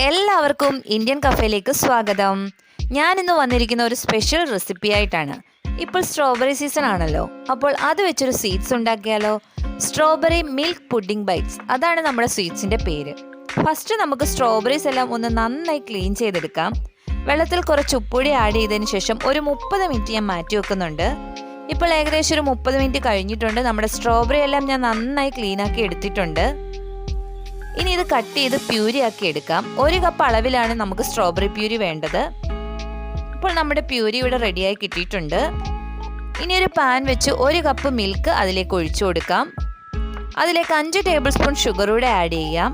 എല്ലാവർക്കും ഇന്ത്യൻ കഫേയിലേക്ക് സ്വാഗതം. ഞാൻ ഇന്ന് വന്നിരിക്കുന്ന ഒരു സ്പെഷ്യൽ റെസിപ്പി ആയിട്ടാണ്. ഇപ്പോൾ സ്ട്രോബെറി സീസൺ ആണല്ലോ. അപ്പോൾ അത് വെച്ചൊരു സ്വീറ്റ്സ് ഉണ്ടാക്കിയാലോ? സ്ട്രോബെറി മിൽക്ക് പുഡിംഗ് ബൈറ്റ്സ് അതാണ് നമ്മുടെ സ്വീറ്റ്സിന്റെ പേര്. ഫസ്റ്റ് നമുക്ക് സ്ട്രോബെറീസ് എല്ലാം ഒന്ന് നന്നായി ക്ലീൻ ചെയ്തെടുക്കാം. വെള്ളത്തിൽ കുറച്ച് ഉപ്പുപൊടി ആഡ് ചെയ്തതിന് ശേഷം ഒരു മുപ്പത് മിനിറ്റ് ഞാൻ മാറ്റി വെക്കുന്നുണ്ട്. ഇപ്പോൾ ഏകദേശം ഒരു മുപ്പത് മിനിറ്റ് കഴിഞ്ഞിട്ടുണ്ട്. നമ്മുടെ സ്ട്രോബെറി എല്ലാം ഞാൻ നന്നായി ക്ലീനാക്കി എടുത്തിട്ടുണ്ട്. ഇനി ഇത് കട്ട് ചെയ്ത് പ്യൂരി ആക്കി എടുക്കാം. ഒരു കപ്പ് അളവിലാണ് നമുക്ക് സ്ട്രോബെറി പ്യൂരി വേണ്ടത്. ഇപ്പോൾ നമ്മുടെ പ്യൂരി ഇവിടെ റെഡിയായി കിട്ടിയിട്ടുണ്ട്. ഇനി ഒരു പാൻ വെച്ച് ഒരു കപ്പ് മിൽക്ക് അതിലേക്ക് ഒഴിച്ചു കൊടുക്കാം. അതിലേക്ക് അഞ്ച് ടേബിൾ സ്പൂൺ ഷുഗർ കൂടെ ആഡ് ചെയ്യാം.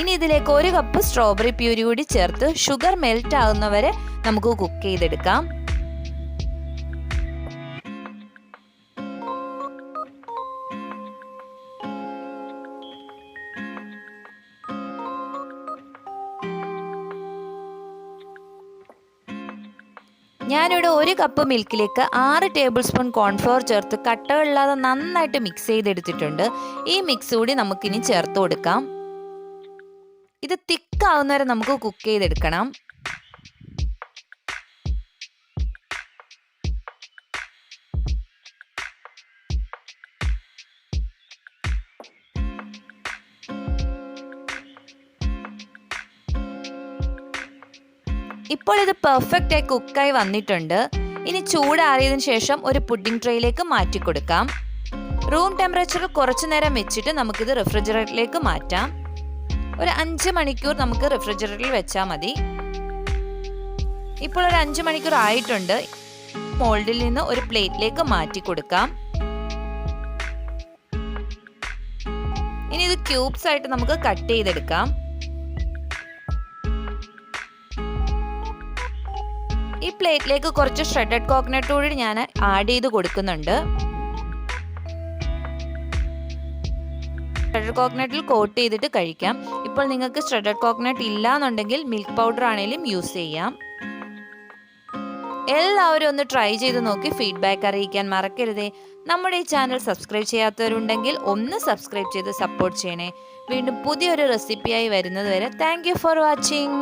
ഇനി ഇതിലേക്ക് ഒരു കപ്പ് സ്ട്രോബെറി പ്യൂരി കൂടി ചേർത്ത് ഷുഗർ മെൽറ്റ് ആകുന്നവരെ നമുക്ക് കുക്ക് ചെയ്തെടുക്കാം. ഞാനിവിടെ ഒരു കപ്പ് മിൽക്കിലേക്ക് ആറ് ടേബിൾ സ്പൂൺ കോൺഫ്ലവർ ചേർത്ത് കട്ടകളില്ലാതെ നന്നായിട്ട് മിക്സ് ചെയ്തെടുത്തിട്ടുണ്ട്. ഈ മിക്സ് കൂടി നമുക്കിനി ചേർത്ത് കൊടുക്കാം. ഇത് തിക്കാവുന്നവരെ നമുക്ക് കുക്ക് ചെയ്തെടുക്കണം. ഇപ്പോൾ ഇത് പെർഫെക്റ്റ് ആയി കുക്കായി വന്നിട്ടുണ്ട്. ഇനി ചൂടാറിയതിനു ശേഷം ഒരു പുഡിംഗ് ട്രേയിലേക്ക് മാറ്റി കൊടുക്കാം. റൂം ടെമ്പറേച്ചറിൽ കുറച്ചു നേരം വെച്ചിട്ട് നമുക്കിത് റെഫ്രിജറേറ്ററിലേക്ക് മാറ്റാം. ഒരു അഞ്ച് മണിക്കൂർ നമുക്ക് റെഫ്രിജറേറ്ററിൽ വെച്ചാൽ മതി. ഇപ്പോൾ ഒരു അഞ്ച് മണിക്കൂർ ആയിട്ടുണ്ട്. മോൾഡിൽ നിന്ന് ഒരു പ്ലേറ്റിലേക്ക് മാറ്റി കൊടുക്കാം. ഇനി ഇത് ക്യൂബ്സ് ആയിട്ട് നമുക്ക് കട്ട് ചെയ്തെടുക്കാം. ഈ പ്ലേറ്റിലേക്ക് കുറച്ച് ഷ്രെഡഡ് കോക്കനട്ട് കൂടി ഞാൻ ആഡ് ചെയ്ത് കൊടുക്കുന്നുണ്ട്. ഷ്രെഡഡ് കോക്കനട്ടിൽ കോട്ട് ചെയ്തിട്ട് കഴിക്കാം. ഇപ്പോൾ നിങ്ങൾക്ക് ഷ്രെഡഡ് കോക്കനട്ട് ഇല്ല എന്നുണ്ടെങ്കിൽ മിൽക്ക് പൗഡർ ആണെങ്കിലും യൂസ് ചെയ്യാം. എല്ലാവരും ഒന്ന് ട്രൈ ചെയ്ത് നോക്കി ഫീഡ്ബാക്ക് അറിയിക്കാൻ മറക്കരുതേ. നമ്മുടെ ഈ ചാനൽ സബ്സ്ക്രൈബ് ചെയ്യാത്തവരുണ്ടെങ്കിൽ ഒന്ന് സബ്സ്ക്രൈബ് ചെയ്ത് സപ്പോർട്ട് ചെയ്യണേ. വീണ്ടും പുതിയൊരു റെസിപ്പിയായി വരുന്നതുവരെ താങ്ക് ഫോർ വാച്ചിങ്